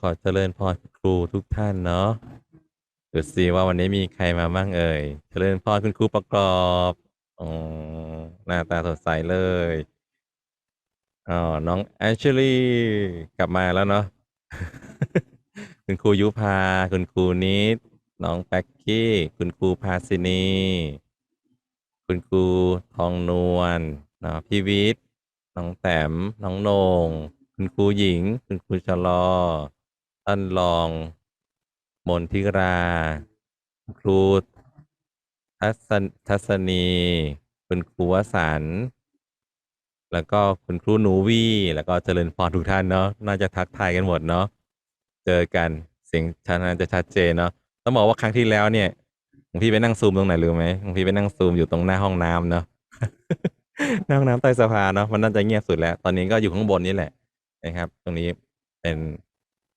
ขอเจริญพรคุณครูทุกท่านเนาะดูสิว่าวันนี้มีใครมาบ้างเอ่ย เจริญพรคุณครูประกอบอ๋อหน้าตาสดใสเลยอ๋อน้องแอชลี่กลับมาแล้วเนาะคุณครูยุพา คุณครูนิด น้องแป๊กกี้ คุณครูภาสินี คุณครูทองนวลเนาะพี่วิทย์น้องแต้มน้องโหนง คุณครูหญิง คุณครูชะลอ ท่านรอง มนทิรา ครูทัศนทัศนี คุณครูวสันแล้วก็คุณครูหนูวี่แล้วก็เจริญพรทุกท่านเนาะน่าจะทักทายกันหมดเนาะเจอกันเสียงชัดน่าจะชัดเจนเนาะต้องบอกว่าครั้งที่แล้วเนี่ยหลวงพี่ไปนั่งซูมตรงไหนรู้ไหมหลวงพี่ไปนั่งซูมอยู่ตรงหน้าห้องน้ำเนาะหน้าห้องน้ำใต้สะพานเนาะมันน่าจะเงียบสุดแล้ว ตอนนี้ก็อยู่ข้างบนนี่แหละนะครับ ตรงนี้เป็น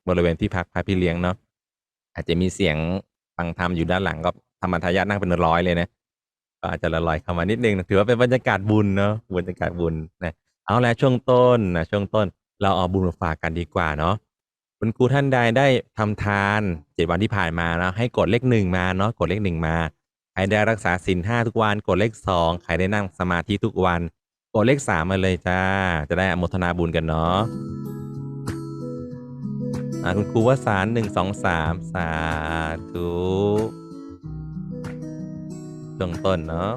บริเวณที่พักพระพี่เลี้ยงเนาะอาจจะมีเสียงฟังธรรมอยู่ด้านหลังก็ธรรมทายาทนั่งเป็นร้อยเลยนะก็อาจจะละลอยเข้ามานิดนึงถือว่าเป็นบรรยากาศบุญเนาะบรรยากาศบุญนะเอาละช่วงต้นนะช่วงต้น เราเอาบุญมาฝากกันดีกว่าเนาะคุณครูท่านใดได้ทำทานเจ็ดวันที่ผ่านมาเนาะให้กดเลขหนึ่งมาเนาะกดเลขหนึ่งมาใครได้รักษาศีลห้าทุกวันกดเลขสองใครได้นั่งสมาธิทุกวันกดเลขสามมาเลยจ้า จะได้อมทนาบุญกันเนาะ อ่าคุณครูว่าสานหนึ่งสองสามสาธุช่วงต้นเนาะ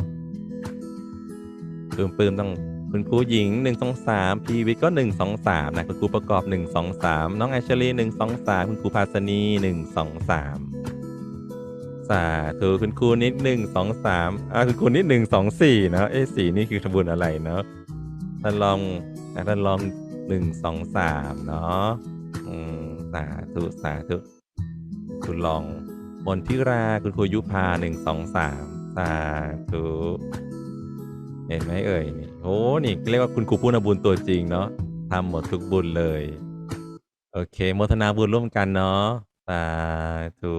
ปืมปืมต้องคุณครูหญิงหนึ่งสองสามพีวิทก็หนึ่งสองสามนะคุณครูประกอบหนึ่งสองสามน้องแอชลีหนึ่งสองสามคุณครูภาสนีหนึ่งสองสามสาธุคุณครูนิดหนึ่งสองสามอ่าคุณครูนิดหนึ่งสองสี่เนาะเอ๊สี่นี่คือทบุญอะไรเนาะท่านลองท่านลองหนึ่งสองสามเนาะอืม สาธุสาธุคุณลองมนทิราคุณครูยุพาหนึ่งสองสามสาธุเห็นไหมเอ่ยนี่โอ้นี่เรียกว่าคุณครูผู้นบุญตัวจริงเนาะทำหมดทุกบุญเลย โอเคโมทนาบุญร่วมกันเนาะสาธุ